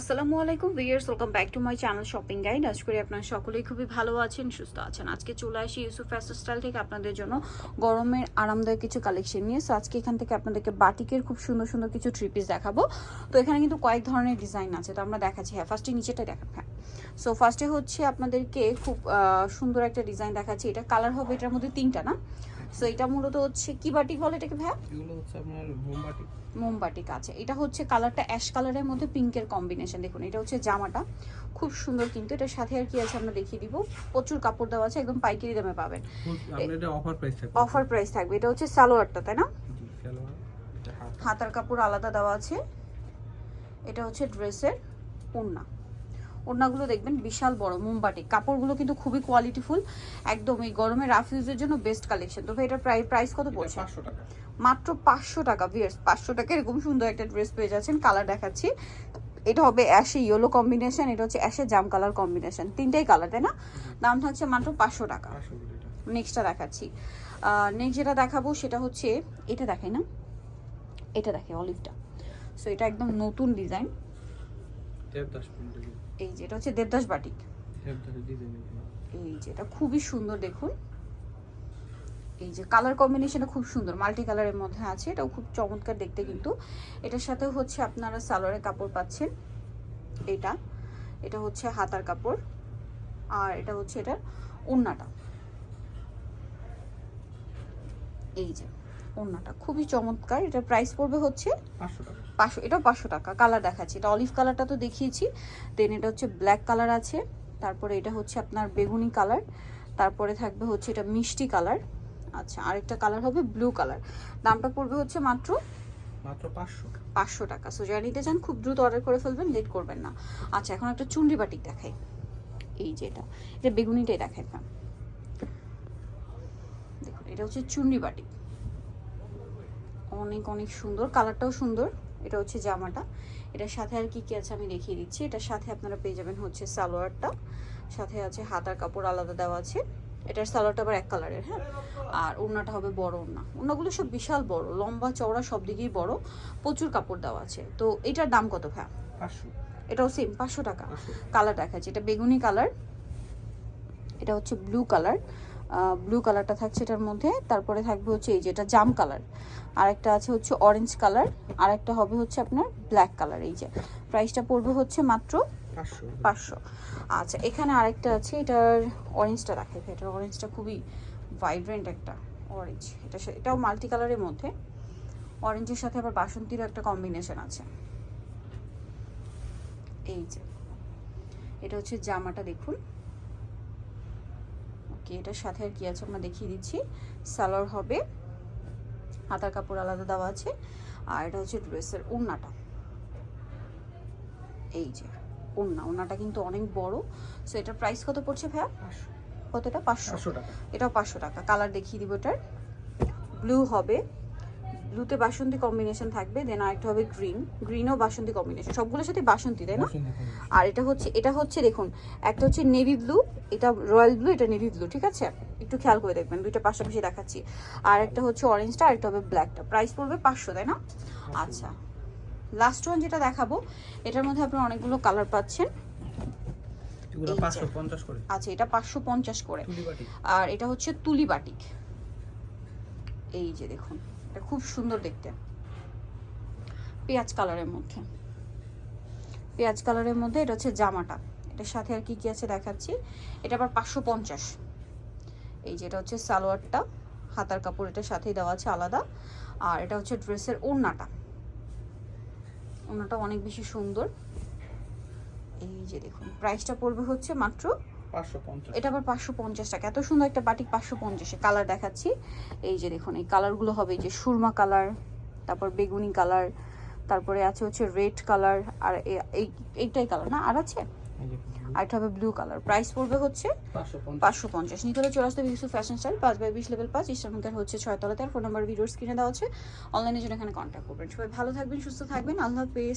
আসসালামু আলাইকুম viewers welcome back to my channel shopping guide আজ করি আপনারা সকলেই খুবই ভালো আছেন, সুস্থ আছেন। আজকে চলে আসি ইউসুফ ফ্যাশন স্টাইল থেকে আপনাদের জন্য গরমের আরামদায়ক কিছু কালেকশন নিয়ে। সো আজকে এখান থেকে আপনাদেরকে বাটিকের খুব সুন্দর সুন্দর কিছু থ্রি পিস দেখাবো। তো এখানে কিন্তু কয়েক ধরনের ডিজাইন আছে, তো আমরা দেখাচ্ছি। হ্যাঁ ফার্স্টে নিচেটা দেখান হ্যাঁ। সো ফার্স্টে হচ্ছে আপনাদেরকে খুব সুন্দর একটা ডিজাইন দেখাচ্ছি। এটা কালার হবে এটার মধ্যে তিনটা না? সো এটা মূলত হচ্ছে কি বাটিক বলে এটাকে ভাইয়া? এগুলো হচ্ছে আপনার মোমবাতি মোমবাটিক আছে এটা হচ্ছে কালারটা অ্যাশ কালারের মধ্যে পিঙ্কের কম্বিনেশন দেখুন এটা হচ্ছে জামাটা। খুব সুন্দর কিন্তু। এটার সাথে আর কি আছে আমরা দেখিয়ে দিব। প্রচুর কাপড় দেওয়া আছে একদম পাইকারি দামে পাবেন। এটা অফার প্রাইস থাকবে। অফার প্রাইস থাকবে। এটা হচ্ছে সালোয়ারটা তাই না? এটা হাতার। কাপড় আলাদা দেওয়া আছে। এটা হচ্ছে ড্রেসের ওড়না। ওড়নাগুলো দেখবেন বিশাল বড় মোমবাটি কাপড়গুলো কিন্তু খুবই কোয়ালিটিফুল একদম এই গরমে রাফ ইউজের জন্য বেস্ট কালেকশন তো ভাই এটার প্রাইস কত পড়ছে? 500 টাকা। মাত্র পাঁচশো টাকা ভিয়ার্স পাঁচশো টাকা এরকম সুন্দর একটা ড্রেস পেয়ে যাচ্ছেন কালার দেখাচ্ছি। এটা হবে অ্যাশে ইয়েলো কম্বিনেশন এটা হচ্ছে অ্যাশে জাম কালার কম্বিনেশন তিনটাই কালার তাই না? দাম থাকছে মাত্র পাঁচশো টাকা। 500 করে এটা। নেক্সটটা দেখাচ্ছি। নেক্সট যেটা দেখাবো সেটা হচ্ছে এটা দেখাই না? এটা দেখে অলিভটা সো এটা একদম নতুন ডিজাইন এই যে এটা হচ্ছে দেবদাস বাটিক। এই যে এটা খুবই সুন্দর দেখুন। এই যে কালার কম্বিনেশনটা খুব সুন্দর মাল্টি কালারের মধ্যে আছে এটাও খুব চমৎকার দেখতে কিন্তু। এটার সাথে হচ্ছে আপনারা সালোয়ারের কাপড় পাচ্ছেন এটা। এটা হচ্ছে হাতার কাপড় আর এটা হচ্ছে এটা ওড়নাটা। এই যে ওড়নাটা খুবই চমৎকার এটার প্রাইস পড়বে হচ্ছে 500 টাকা। পাঁচশো এটাও পাঁচশো টাকা কালার দেখাচ্ছি। এটা অলিভ কালারটা তো দেখিয়েছি দেন এটা হচ্ছে ব্ল্যাক কালার আছে তারপরে এটা হচ্ছে আপনার বেগুনি কালার তারপরে থাকবে হচ্ছে এটা মিষ্টি কালার আচ্ছা আরেকটা কালার হবে ব্লু কালার দামটা পড়বে হচ্ছে মাত্র মাত্র 500 পাঁচশো টাকা। সো যারা নিতে চান খুব দ্রুত অর্ডার করে ফেলবেন লেট করবেন না। আচ্ছা এখন একটা চুনরি বাটিক দেখাই। এই যে এটা এটা বেগুনিটাই দেখাই ম্যাম দেখুন এটা হচ্ছে চুনরি বাটিক অনেক অনেক সুন্দর কালারটাও সুন্দর। এটা হচ্ছে জামাটা। এটার সাথে আর কি কি আছে আমি দেখিয়ে দিচ্ছি। এটার সাথে আপনারা পেয়ে যাবেন হচ্ছে সালোয়ারটা। সাথে আছে হাতার কাপড় আলাদা দেওয়া আছে। এটার সালোয়ারটা আবার এক কালারের হ্যাঁ? আর ওড়নাটা হবে বড় ওড়না। ওড়নাগুলো সব বিশাল বড় লম্বা চওড়া সব দিকেই বড়। প্রচুর কাপড় দেওয়া আছে। তো এটার দাম কত ভাই 500 এটাও সেম পাঁচশো টাকা। 500 কালার দেখাচ্ছে। এটা বেগুনি কালার এটা হচ্ছে ব্লু কালার ব্লু কালারটা থাকছে এটার মধ্যে। তারপরে থাকবে হচ্ছে এই যে এটা জাম কালার আর একটা আছে হচ্ছে অরেঞ্জ কালার আর একটা হবে হচ্ছে আপনার ব্ল্যাক কালার এই যে প্রাইসটা পড়বে হচ্ছে মাত্র 500 পাঁচশো। আচ্ছা এখানে আরেকটা আছে এটার অরেঞ্জটা দেখাই এটার অরেঞ্জটা খুবই ভাইব্রেন্ট একটা অরেঞ্জ এটা এটাও মাল্টি কালারের মধ্যে। অরেঞ্জের সাথে আবার বাসন্তীরও একটা কম্বিনেশন আছে। এই যে এটা হচ্ছে জামাটা দেখুন। ওকে এটার সাথে আর কি আছে? আমরা দেখিয়ে দিচ্ছি। সালোয়ার হবে। হাতার কাপড় আলাদা দেওয়া আছে। আর এটা হচ্ছে ড্রেসের ওড়নাটা। এই যে ওড়না। ওড়নাটা কিন্তু অনেক বড়। সো এটার প্রাইস কত পড়ছে ভাইয়া? কতটা পাঁচশো। টাকা। এটাও পাঁচশো টাকা। কালার দেখিয়ে দিব এটার। ব্লু হবে। ব্লুতে বাসন্তী কম্বিনেশন থাকবে দেন আরেকটা হবে গ্রিন গ্রিনও বাসন্তী কম্বিনেশন সবগুলোর সাথে বাসন্তী তাই না? আর এটা হচ্ছে এটা হচ্ছে দেখুন একটা হচ্ছে নেভি ব্লু এটা রয়্যাল ব্লু এটা নেভি ব্লু ঠিক আছে? একটু খেয়াল করে দেখবেন দুইটা পাশাপাশি দেখাচ্ছি। আর একটা হচ্ছে অরেঞ্জটা আর একটা হবে ব্ল্যাকটা প্রাইস পড়বে পাঁচশো তাই না? আচ্ছা। লাস্ট ওয়ান যেটা দেখাবো এটার মধ্যে আপনারা অনেকগুলো কালার পাচ্ছেন। এগুলো এই যে। 550 করে। আচ্ছা এটা পাঁচশো পঞ্চাশ করে। আর এটা হচ্ছে তুলি বাটিক। এই যে দেখুন। এটা খুব সুন্দর দেখতে। পেঁয়াজ কালারের মধ্যে। পেঁয়াজ কালারের মধ্যে এটা হচ্ছে জামাটা। এটার সাথে আর কি কি আছে দেখাচ্ছি? এটা আবার পাঁচশো পঞ্চাশ। এই যে এটা হচ্ছে সালোয়ারটা। হাতার কাপড় এটার সাথেই দেওয়া আছে আলাদা। আর এটা হচ্ছে ড্রেসের ওড়নাটা। ওড়নাটা অনেক বেশি সুন্দর। এই যে দেখুন প্রাইসটা পড়বে হচ্ছে মাত্র 550 এটা আবার পাঁচশো পঞ্চাশ টাকা। এত সুন্দর একটা বাটিক পাঁচশো পঞ্চাশে কালার দেখাচ্ছি। এই যে দেখুন এই কালারগুলো হবে এই যে সুরমা কালার তারপর বেগুনি কালার তারপরে আছে হচ্ছে রেড কালার আর এই এইটাই কালার না? আর আছে? আর এটা হবে ব্লু কালার প্রাইস পড়বে হচ্ছে 550 পাঁচশো পঞ্চাশ। নিতলে চলে আসতে বিশু ফ্যাশন স্টাইল পাঁচ বাই বিশ লেভেল পাঁচ ইস্টার্নকার হচ্ছে ছয়তলাতে আর ফোন নাম্বার ভিডিওর স্ক্রিনে দেওয়া আছে। অনলাইনে জন্য এখানে কন্ট্যাক্ট করবেন। সবাই ভালো থাকবেন সুস্থ থাকবেন। আল্লাহ হাফেজ।